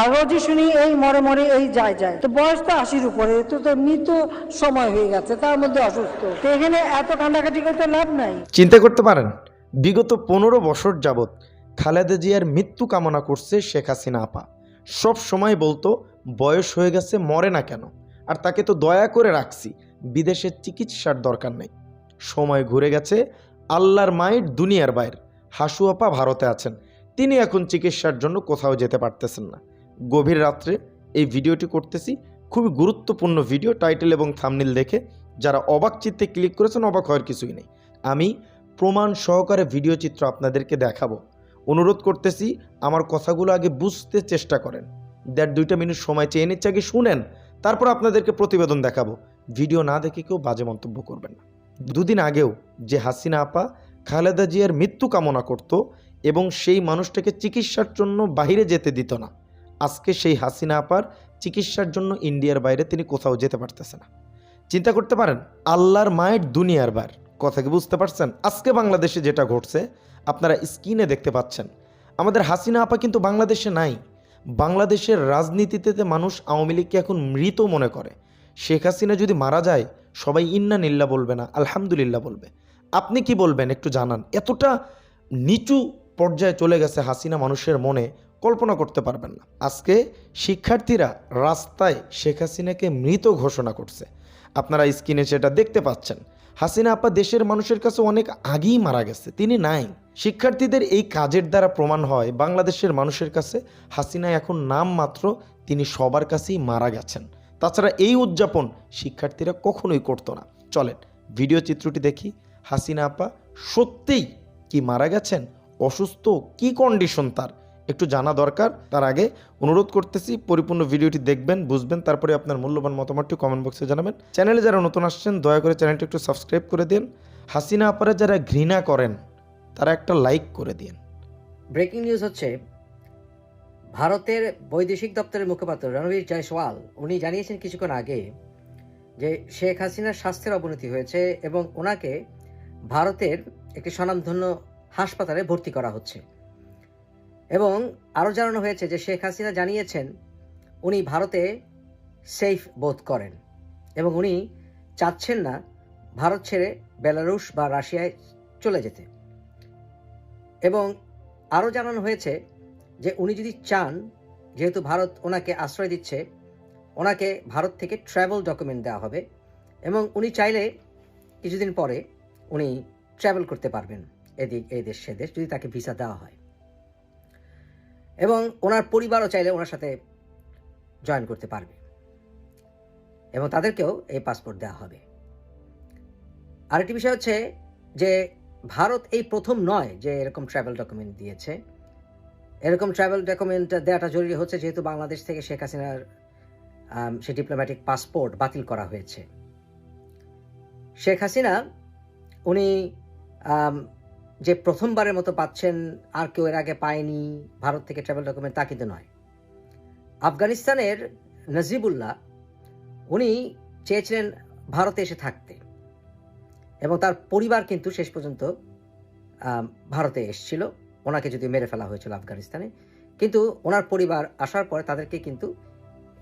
আর রোজই শুনি এই মরে মরে এই যায় যায়। তো বয়স তো আশির উপরে তো তো মৃত সময় হয়ে গেছে তার মধ্যে অসুস্থ। তো এখানে এত কান্দাকাটি করতে লাভ নাই। চিন্তা করতে পারেন বিগত পনেরো বছর যাবৎ খালেদা জিয়ার মৃত্যু কামনা করছে শেখ হাসিনা আপা। সব সময় বলতো বয়স হয়ে গেছে মরে না কেন? আর তাকে তো দয়া করে রাখছি বিদেশের চিকিৎসার দরকার নেই। সময় ঘুরে গেছে আল্লাহর মায়ের দুনিয়ার বাইর। হাসু আপা ভারতে আছেন তিনি এখন চিকিৎসার জন্য কোথাও যেতে পারতেছেন না। গভীর রাত্রে এই ভিডিওটি করতেছি। খুবই গুরুত্বপূর্ণ ভিডিও, টাইটেল এবং থামনিল দেখে। যারা অবাক চিত্তে ক্লিক করেছেন, অবাক হওয়ার কিছুই নেই। আমি প্রমাণ সহকারে ভিডিও চিত্র আপনাদেরকে দেখাবো। অনুরোধ করতেছি, আমার কথাগুলো আগে বুঝতে চেষ্টা করেন। দেড় দুইটা মিনিট সময় চেয়ে নিচ্ছে, আগে শুনেন। তারপর আপনাদেরকে প্রতিবেদন দেখাবো। ভিডিও না দেখে কেউ বাজে মন্তব্য করবেন না। দুদিন আগেও যে হাসিনা আপা খালেদা জিয়ার মৃত্যু কামনা করত এবং সেই মানুষটাকে চিকিৎসার জন্য বাইরে যেতে দিত না। আজকে সেই হাসিনা আপার চিকিৎসার জন্য ইন্ডিয়ার বাইরে তিনি কোথাও যেতে পারতেছে না। চিন্তা করতে পারেন, আল্লাহর মায়ের দুনিয়ার বার। কথা কি বুঝতে পারছেন? আজকে বাংলাদেশে যেটা ঘটছে, আপনারা স্ক্রিনে দেখতে পাচ্ছেন। আমাদের হাসিনা আপা কিন্তু বাংলাদেশে নাই। বাংলাদেশের রাজনীতিতে মানুষ আওয়ামী লীগকে এখন মৃত মনে করে, শেখ হাসিনা যদি মারা যায়, সবাই ইন্না নিল্লা বলবে না, আলহামদুলিল্লাহ বলবে। আপনি কি বলবেন একটু জানান? এতটা নিচু পর্যায়ে চলে গেছে হাসিনা মানুষের মনে কল্পনা করতে পারবেন না। আজকে শিক্ষার্থীরা রাস্তায় শেখ হাসিনাকে মৃত ঘোষণা করছে। আপনারা স্ক্রিনে সেটা দেখতে পাচ্ছেন, হাসিনা আপা দেশের মানুষের কাছে অনেক আগেই মারা গেছে, তিনি নাই। শিক্ষার্থীদের এই কাজের দ্বারা প্রমাণ হয়, বাংলাদেশের মানুষের কাছে হাসিনা এখন নাম মাত্র তিনি সবার কাছেই মারা গেছেন। তাছাড়া এই উদযাপন শিক্ষার্থীরা কখনোই করতো না। চলেন, ভিডিও চিত্রটি দেখি, হাসিনা আপা সত্যিই কি মারা গেছেন, অসুস্থ কি কন্ডিশন তার? একটু জানা দরকার। তার আগে অনুরোধ করতেছি, পরিপূর্ণ ভিডিওটি দেখবেন, বুঝবেন, তারপরে আপনার মূল্যবান মতামতটি কমেন্ট বক্সে জানাবেন। চ্যানেলে যারা নতুন আসছেন, দয়া করে চ্যানেলটি একটু সাবস্ক্রাইব করে দিন। হাসিনা আপারা যারা ঘৃণা করেন, তারা একটা লাইক করে দিন। ব্রেকিং নিউজ হচ্ছে, ভারতের বৈদেশিক দপ্তরের মুখপাত্র রণবীর জয়সওয়াল, উনি জানিয়েছেন কিছুক্ষণ আগে যে শেখ হাসিনার স্বাস্থ্যের অবনতি হয়েছে এবং ওনাকে ভারতের একটি স্বনামধন্য হাসপাতালে ভর্তি করা হচ্ছে। এবং আরও জানানো হয়েছে যে শেখ হাসিনা জানিয়েছেন, উনি ভারতে সেফ বোধ করেন এবং উনি চাচ্ছেন না ভারত ছেড়ে বেলারুশ বা রাশিয়ায় চলে যেতে। এবং আরও জানানো হয়েছে যে উনি যদি চান, যেহেতু ভারত ওনাকে আশ্রয় দিচ্ছে, ওনাকে ভারত থেকে ট্রাভেল ডকুমেন্ট দেওয়া হবে এবং উনি চাইলে কিছুদিন পরে উনি ট্রাভেল করতে পারবেন এদিক এই দেশ, সে দেশ যদি তাকে ভিসা দেওয়া হয়। এবং ওনার পরিবারও চাইলে ওনার সাথে জয়েন করতে পারবে। এবং তাদেরকেও এই পাসপোর্ট দেওয়া হবে। আরেকটি বিষয় হচ্ছে যে, ভারত এই প্রথম নয় যে এরকম ট্রাভেল ডকুমেন্ট দিয়েছে। এরকম ট্রাভেল ডকুমেন্ট দেওয়াটা জরুরি হচ্ছে যেহেতু বাংলাদেশ থেকে শেখ হাসিনার সে ডিপ্লোম্যাটিক পাসপোর্ট বাতিল করা হয়েছে। শেখ হাসিনা, উনি যে প্রথমবারের মতো পাচ্ছেন, আর কেউ এর আগে পায়নি ভারত থেকে ট্রাভেল ডকুমেন্ট তা কিন্তু নয়। আফগানিস্তানের নজিবুল্লাহ, উনি চেয়েছিলেন ভারতে এসে থাকতে। এবং তার পরিবার কিন্তু শেষ পর্যন্ত ভারতে এসেছিল। ওনাকে যদি মেরে ফেলা হয়েছিল আফগানিস্তানে। কিন্তু ওনার পরিবার আসার পরে তাদেরকে কিন্তু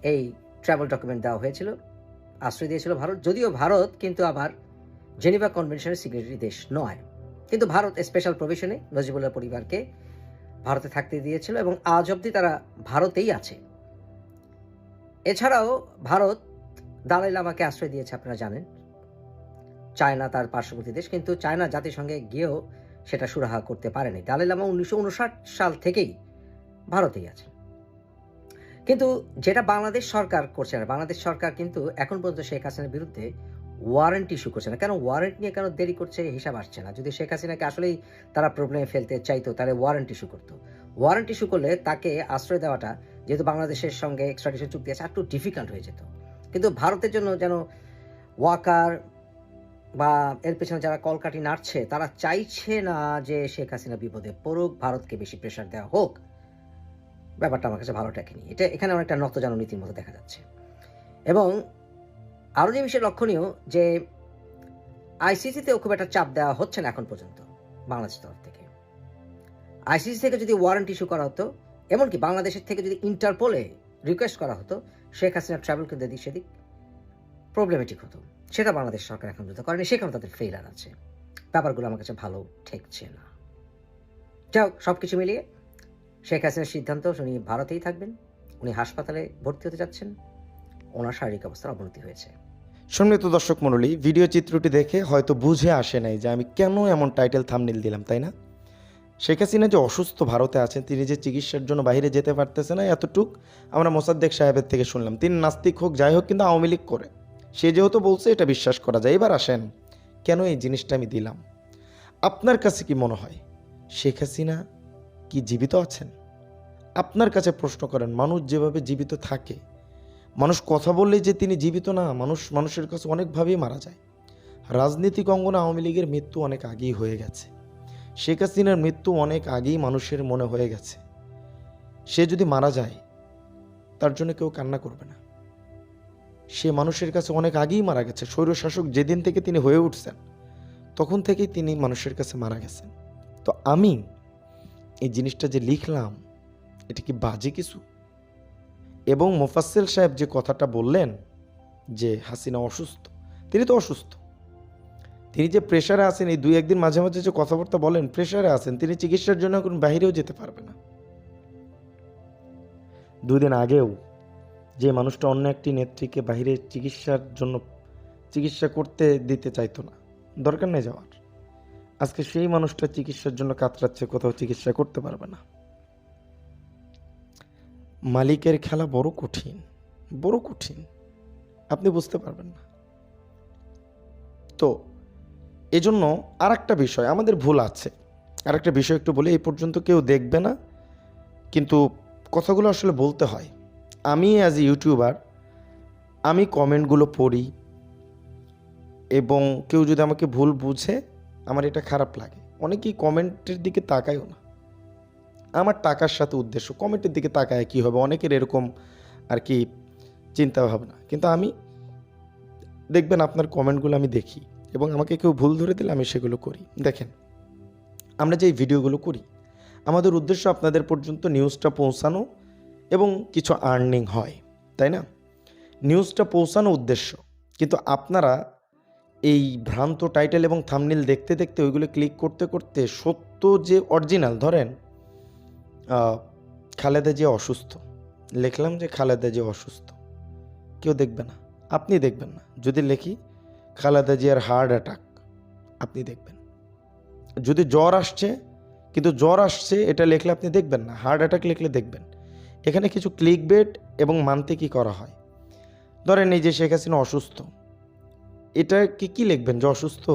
এই ট্রাভেল ডকুমেন্ট দেওয়া হয়েছিল। আশ্রয় দিয়েছিল ভারত। যদিও ভারত কিন্তু আবার জেনিভা কনভেনশনের সিগনেটারি দেশ নয়। কিন্তু ভারত স্পেশাল প্রভিশনে নজিবুল্লাহ পরিবারকে ভারতে থাকতে দিয়েছিল এবং আজ অবধি তারা ভারতেই আছে। এছাড়াও ভারত দালাই লামাকে আশ্রয় দিয়েছে, আপনারা জানেন। চায়না তার পার্শ্ববর্তী দেশ, কিন্তু চায়না জাতিসংঘে গিয়েও সেটা সুরাহা করতে পারেনি। দালাই লামা উনিশশো উনষাট সাল থেকেই ভারতেই আছে কিন্তু যেটা বাংলাদেশ সরকার করছে না, বাংলাদেশ সরকার কিন্তু এখন পর্যন্ত শেখ হাসিনার বিরুদ্ধে ওয়ারেন্ট ইস্যু করছে না। কেন ওয়ারেন্ট নিয়ে কেন দেরি করছে হিসাব আসছে না? যদি শেখ হাসিনাকে আসলেই তারা প্রবলেমে ফেলতে চাইতো, তাহলে ওয়ারেন্ট ইস্যু করতো। ওয়ারেন্ট ইস্যু করলে তাকে আশ্রয় দেওয়াটা যেহেতু বাংলাদেশের সঙ্গে এক্সট্রাডিশন চুক্তি আছে, একটু ডিফিকাল্ট হয়ে যেত। কিন্তু ভারতের জন্য যেন ওয়াকার বা এর পেছনে যারা কলকাঠি নাড়ছে, তারা চাইছে না যে শেখ হাসিনা বিপদে পড়ুক, ভারতকে বেশি প্রেশার দেওয়া হোক। ব্যাপারটা আমার কাছে ভালো টেকেনি এটা এখানে অনেকটা নতজানু নীতির মতো দেখা যাচ্ছে। এবং আরও যে বিষয় লক্ষণীয়, যে আইসিসিতেও খুব একটা চাপ দেওয়া হচ্ছে না এখন পর্যন্ত বাংলাদেশ তরফ থেকে। আইসিসি থেকে যদি ওয়ারেন্ট ইস্যু করা হতো, এমনকি বাংলাদেশের থেকে যদি ইন্টারপোলে রিকোয়েস্ট করা হতো, শেখ হাসিনা ট্রাভেল করতে দিক সেদিক প্রবলেমেটিক হতো। সেটা বাংলাদেশ সরকার এখন পর্যন্ত করেনি সেখানে তাদের ফেইলার আছে। ব্যাপারগুলো আমার কাছে ভালো ঠেকছে না। যাই হোক সব কিছু মিলিয়ে শেখ হাসিনার সিদ্ধান্ত, উনি ভারতেই থাকবেন, উনি হাসপাতালে ভর্তি হতে যাচ্ছেন। ওনার শারীরিক অবস্থার অবনতি হয়েছে। সম্মিলিত দর্শক মণ্ডলী, ভিডিও চিত্রটি দেখে হয়তো বুঝে আসে নাই যে আমি কেন এমন টাইটেল থামনিল দিলাম, তাই না? শেখ হাসিনা যে অসুস্থ ভারতে আছেন, তিনি যে চিকিৎসার জন্য বাইরে যেতে পারতেছে না, এতটুক আমরা মোসাদ্দেক সাহেবের থেকে শুনলাম। তিনি নাস্তিক হোক, যাই হোক, কিন্তু আওয়ামী লীগ করে। সে যেহেতু বলছে, এটা বিশ্বাস করা যায়। এবার আসেন, কেন এই জিনিসটা আমি দিলাম? আপনার কাছে কি মনে হয়, শেখ হাসিনা কি জীবিত আছেন? আপনার কাছে প্রশ্ন করেন, মানুষ যেভাবে জীবিত থাকে মানুষ কথা বললেই যে তিনি জীবিত না, মানুষ, মানুষের কাছে অনেকভাবেই মারা যায়। রাজনীতিক অঙ্গনে আওয়ামী লীগের মৃত্যু অনেক আগেই হয়ে গেছে। শেখ হাসিনার মৃত্যু অনেক আগেই মানুষের মনে হয়ে গেছে। সে যদি মারা যায়, তার জন্য কেউ কান্না করবে না। সে মানুষের কাছে অনেক আগেই মারা গেছে। স্বৈরশাসক যেদিন থেকে তিনি হয়ে উঠছেন, তখন থেকেই তিনি মানুষের কাছে মারা গেছেন। তো আমি এই জিনিসটা যে লিখলাম, এটা কি বাজে কিছু? এবং মোফাজ্জেল সাহেব যে কথাটা বললেন যে হাসিনা অসুস্থ, তিনি তো অসুস্থ। তিনি যে প্রেশারে আছেন, এই দুই একদিন মাঝে মাঝে যে কথাবার্তা বলেন প্রেশারে আছেন, তিনি চিকিৎসার জন্য এখন বাইরেও যেতে পারবে না। দুদিন আগেও যে মানুষটা অন্য একটি নেত্রীকে বাইরে চিকিৎসার জন্য চিকিৎসা করতে দিতে চাইতো না, দরকার নেই যাওয়ার। আজকে সেই মানুষটা চিকিৎসার জন্য কাতরাচ্ছে, কোথাও চিকিৎসা করতে পারবে না। মালিকের খেলা বড় কঠিন বড় কঠিন। আপনি বুঝতে পারবেন না। তো, এজন্য আর একটা বিষয়, আমাদের ভুল আছে। আর একটা বিষয় একটু বলি, এই পর্যন্ত কেউ দেখবে না, কিন্তু কথাগুলো আসলে বলতে হয়। আমি অ্যাজ ইউটিউবার আমি কমেন্টগুলো পড়ি এবং কেউ যদি আমাকে ভুল বুঝে, আমার এটা খারাপ লাগে। অনেকেই কমেন্টের দিকে তাকায়ও না। আমার টাকার সাথে উদ্দেশ্য, কমেন্টের দিকে তাকায় কী হবে? অনেকের এরকম আর কি চিন্তা ভাবনা কিন্তু আমি দেখবেন আপনার কমেন্টগুলো আমি দেখি এবং আমাকে কেউ ভুল ধরে দিলে আমি সেগুলো করি। দেখেন, আমরা যে ভিডিওগুলো করি, আমাদের উদ্দেশ্য আপনাদের পর্যন্ত নিউজটা পৌঁছানো এবং কিছু আর্নিং হয়, তাই না? নিউজটা পৌঁছানো উদ্দেশ্য। কিন্তু আপনারা এই ভ্রান্ত টাইটেল এবং থামনিল দেখতে দেখতে ওইগুলো ক্লিক করতে করতে সত্য যে অরিজিনাল, ধরেন খালেদা যে অসুস্থ। লিখলাম যে খালেদা যে অসুস্থ। কেউ দেখবে না। আপনি দেখবেন না। যদি লেখি, খালেদা জিয়ার হার্ট অ্যাটাক, আপনি দেখবেন। যদি জ্বর আসছে, কিন্তু জ্বর আসছে, এটা লিখলে আপনি দেখবেন না। হার্ট অ্যাটাক লিখলে দেখবেন। এখানে কিছু ক্লিক বেট এবং মানতে কি করা হয়। ধরেন এই যে শেখ হাসিনা অসুস্থ। এটা কি কি লিখবেন যে অসুস্থ?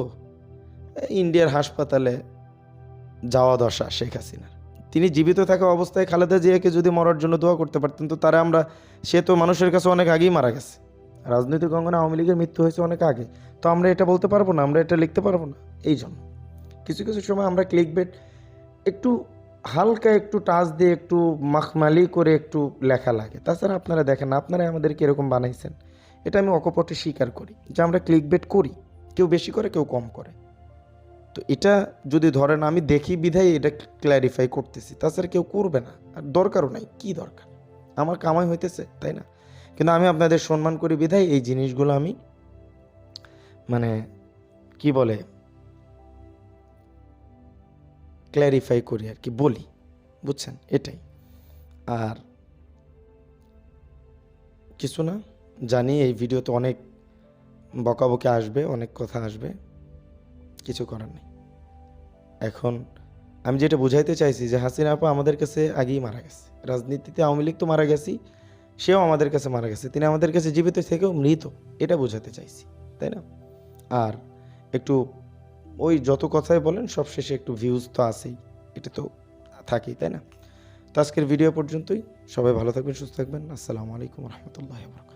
ইন্ডিয়ার হাসপাতালে যাওয়া দশা শেখ হাসিনার। তিনি জীবিত থাকা অবস্থায় খালেদা জিয়াকে যদি মরার জন্য দোয়া করতে পারতেন, তো তারা আমরা, সে তো মানুষের কাছে অনেক আগেই মারা গেছে। রাজনৈতিক অঙ্গনে আওয়ামী লীগের মৃত্যু হয়েছে অনেক আগে। তো আমরা এটা বলতে পারব না, আমরা এটা লিখতে পারব না, এই জন্য। কিছু কিছু সময় আমরা ক্লিক বেট একটু হালকা একটু টাচ দিয়ে একটু মাখমালি করে একটু লেখা লাগে। তাছাড়া আপনারা দেখেন আপনারা আমাদেরকে এরকম বানাইছেন। এটা আমি অকপটে স্বীকার করি যে আমরা ক্লিক বেট করি, কেউ বেশি করে, কেউ কম করে। তো এটা যদি ধরেন আমি দেখি বিধায় এটা ক্ল্যারিফাই করতেছি, তাছাড়া কেউ করবে না। আর দরকারও নাই, কি দরকার? আমার কামাই হইতেছে, তাই না? কিন্তু আমি আপনাদের সম্মান করি বিধায় এই জিনিসগুলো আমি মানে কি বলে ক্ল্যারিফাই করি আর কি, বলি, বুঝছেন? এটাই। আর কিছু না, জানি এই ভিডিওতে অনেক বকাবকি আসবে, অনেক কথা আসবে। কিছু করার নেই। এখন আমি যেটা বুঝাইতে চাইছি যে হাসিনা আপা আমাদের কাছে আগেই মারা গেছে। রাজনীতিতে আওয়ামী লীগ তো মারা গেছি সেও আমাদের কাছে মারা গেছে। তিনি আমাদের কাছে জীবিত থেকেও মৃত, এটা বোঝাতে চাইছি, তাই না? আর একটু ওই যত কথাই বলেন, সব শেষে একটু ভিউজ তো আছেই, এটা তো থাকেই, তাই না? তো আজকের ভিডিও পর্যন্তই। সবাই ভালো থাকবেন, সুস্থ থাকবেন। আসসালামু আলাইকুম রহমতুল্লাহ বরকাত